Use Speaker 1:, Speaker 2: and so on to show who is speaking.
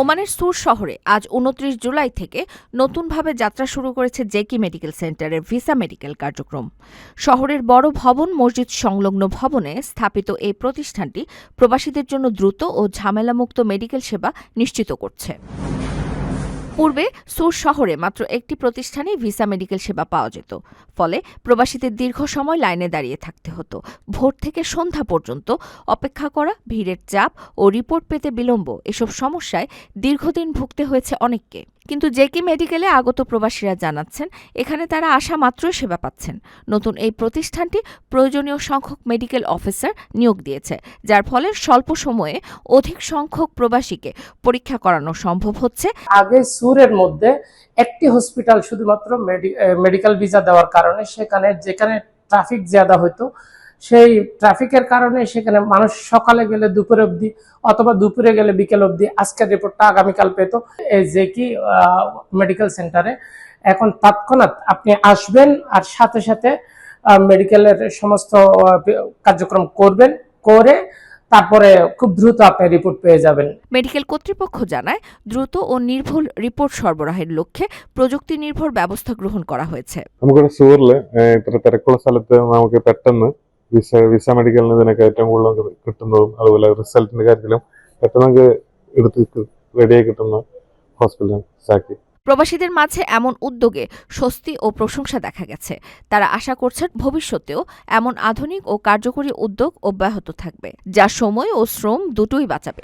Speaker 1: ওমানের সুর শহরে আজ উনত্রিশ জুলাই থেকে নতুনভাবে যাত্রা শুরু করেছে জেকি মেডিকেল সেন্টারের ভিসা মেডিকেল কার্যক্রম। শহরের বড় ভবন, মসজিদ সংলগ্ন ভবনে স্থাপিত এই প্রতিষ্ঠানটি প্রবাসীদের জন্য দ্রুত ও ঝামেলামুক্ত মেডিকেল সেবা নিশ্চিত করছে। পূর্বে সুর শহরে মাত্র একটি প্রতিষ্ঠানে ভিসা মেডিকেল সেবা পাওয়া যেত। ফলে প্রবাসীদের দীর্ঘ সময় লাইনে দাঁড়িয়ে থাকতে হতো। ভোর থেকে সন্ধ্যা পর্যন্ত অপেক্ষা করা, ভিড়ের চাপ ও রিপোর্ট পেতে বিলম্ব এসব সমস্যায় দীর্ঘদিন ভুগতে হয়েছে অনেককে। কিন্তু জেকি মেডিকেলে আগত প্রবাসীরা জানাচ্ছেন, এখানে তারা আসা মাত্রই সেবা পাচ্ছেন। নতুন এই প্রতিষ্ঠানটি প্রয়োজনীয় সংখ্যক মেডিকেল অফিসার নিয়োগ দিয়েছে, যার ফলে স্বল্প সময়ে অধিক সংখ্যক প্রবাসীকে পরীক্ষা করানো সম্ভব হচ্ছে।
Speaker 2: আগে সুরের মধ্যে একটি হসপিটাল শুধুমাত্র মেডিকেল ভিসা দেওয়ার কারণে সেখানে যেখানে ট্রাফিক জ্যাদা হতো সেই ট্রাফিকের কারণে সেখানে মানুষ সকালে গেলে দুপুর অবধি অথবা দুপুরে গেলে বিকেল অবধি আজকের রিপোর্টটা আগামীকাল পেত। যে কি মেডিকেল সেন্টারে এখন তৎক্ষণাৎ আপনি আসবেন আর সাথে সাথে মেডিকেলের সমস্ত কার্যক্রম করবেন করে তারপরে খুব দ্রুত আপনি রিপোর্ট পেয়ে যাবেন।
Speaker 1: মেডিকেল কর্তৃপক্ষ জানায় দ্রুত ও নির্ভুল রিপোর্ট সরবরাহের লক্ষ্যে প্রযুক্তি নির্ভর ব্যবস্থা গ্রহণ করা হয়েছে।
Speaker 3: আমাকে സൂറില് ഇത്ര തിരക്കുള്ള സ്ഥലത്ത് നമുക്ക് പെട്ടെന്ന് വിസ വിസ മെഡിക്കലിന് ഇതിനൊക്കെ ഏറ്റവും കൂടുതൽ നമുക്ക് കിട്ടുന്നതും അതുപോലെ റിസൾട്ടിന്റെ കാര്യത്തിലും പെട്ടെന്ന് നമുക്ക് എടുത്ത് റെഡിയായി കിട്ടുന്ന ഹോസ്പിറ്റൽ സാക്കി
Speaker 1: প্রবাসীদের মাঝে এমন উদ্যোগে স্বস্তি ও প্রশংসা দেখা গেছে তারা আশা করছেন ভবিষ্যতেও এমন আধুনিক ও কার্যকরী উদ্যোগ অব্যাহত থাকবে যা সময় ও শ্রম দুটোই বাঁচাবে